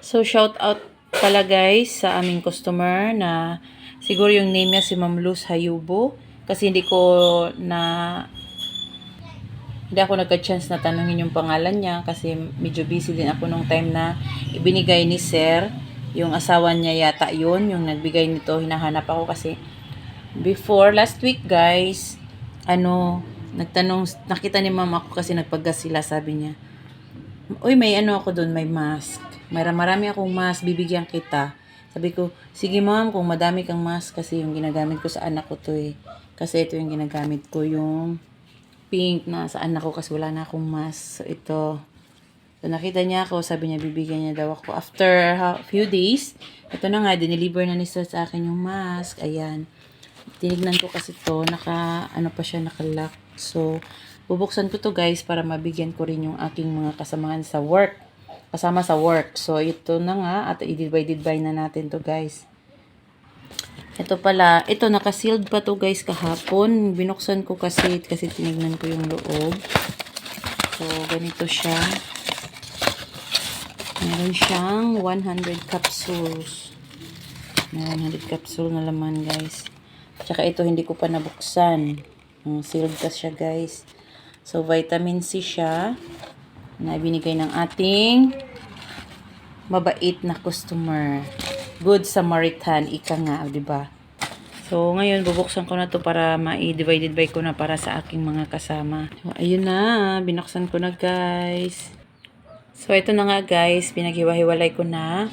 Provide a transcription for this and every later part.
So, shout out pala guys sa aming customer na siguro yung name niya si Ma'am Luz Hayubo. Kasi hindi ko na hindi ako nagka-chance na tanungin yung pangalan niya kasi medyo busy din ako nung time na ibinigay ni Sir. Yung asawa niya yata yun, yung nagbigay nito, hinahanap ako kasi before, last week guys, ano, nagtanong, nakita ni ma'am ako kasi nagpaggas sila, sabi niya, Uy, may ano ako doon, may mask. May marami akong mask, bibigyan kita. Sabi ko, sige ma'am, kung madami kang mask kasi yung ginagamit ko sa anak ko to eh. Kasi ito yung ginagamit ko, yung pink na sa anak ko kasi wala na akong mask. So, ito. So, nakita niya ako, sabi niya, bibigyan niya daw ako. After a few days, ito na nga, dineliver na ni sir sa akin yung mask. Ayan. Tinignan ko kasi to, naka, ano pa siya, naka-lock. So, bubuksan ko to guys para mabigyan ko rin yung aking mga kasamahan sa work. Kasama sa work. So, ito na nga, at i-divide-divide na natin to guys. Ito pala, ito naka-sealed pa to guys kahapon. Binuksan ko kasi, kasi tinignan ko yung loob. So, ganito siya. Meron siyang 100 capsules. May 100 capsule na laman, guys. Tsaka ito, hindi ko pa nabuksan. Mm, sealed ka siya, guys. So, vitamin C siya na binigay ng ating mabait na customer. Good Samaritan, ika nga, di ba? So, ngayon, bubuksan ko na to para ma-divide by ko na para sa aking mga kasama. So, ayun na. Binuksan ko na, guys. So, ito na nga guys, pinaghiwa-hiwalay ko na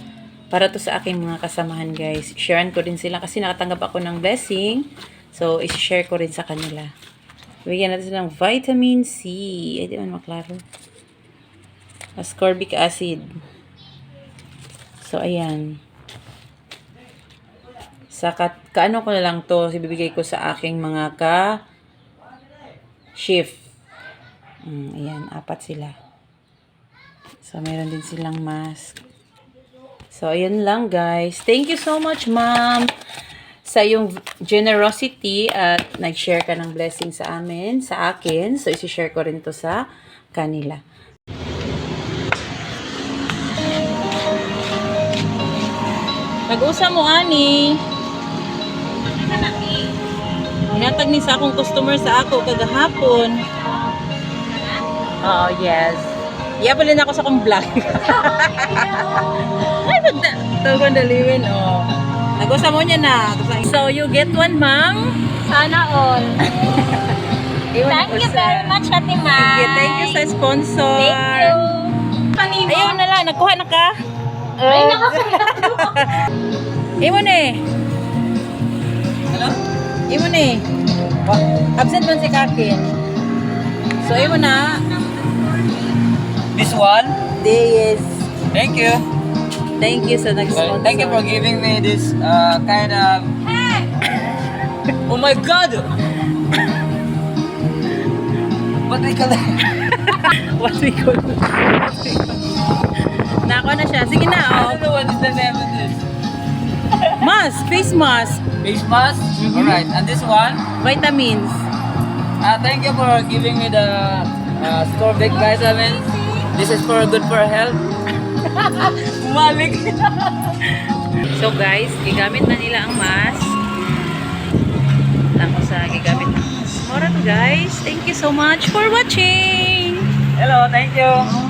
para to sa aking mga kasamahan guys. Sharean ko rin sila kasi nakatanggap ako ng blessing. So, isi-share ko rin sa kanila. Bigyan natin silang vitamin C. Ay, di man maklaro. Ascorbic acid. So, ayan. Sa kat kaano ko na lang to, ibibigay ko sa aking mga ka shift. Mm, ayan, apat sila. So, meron din silang mask. So, ayan lang guys. Thank you so much, ma'am, sa yung generosity at nag-share ka ng blessing sa amin, sa akin. So, isi-share ko rin to sa kanila. Nag-usa mo, ani. Hinatag ni sa akong customer sa ako kagahapon. Oh, yes. Iyapalin ako sa akong vlog. Ay, magda. Tawag daliwin, oh. Nag-usa mo niya na. So, you get one, mang? Sana all. Thank you very much, Ate Mai. Sige, thank you sa sponsor. Thank you. Panimo. Ayaw na lang, nagkuha na ka. Ay, nakakuha. Imo ni. Hello? Imo ni. Absent man si Kakin. So, imo na. This one? Yes. Thank you. Thank you sa nag-sponsor. Well, thank you for giving me this uh, kind of. Oh my god! what we call that? What we call siya. Sige na, I oh. don't know what is the name of this. Mask, face mask, Face mask? Alright, and this one? vitamins. Uh, thank you for giving me the uh, Scorbic vitamins. This is for good for health. Bumalik. So guys, gigamit na nila ang mask. Ako sa gigamit ng mask. Mora to guys. Thank you so much for watching. Hello, thank you.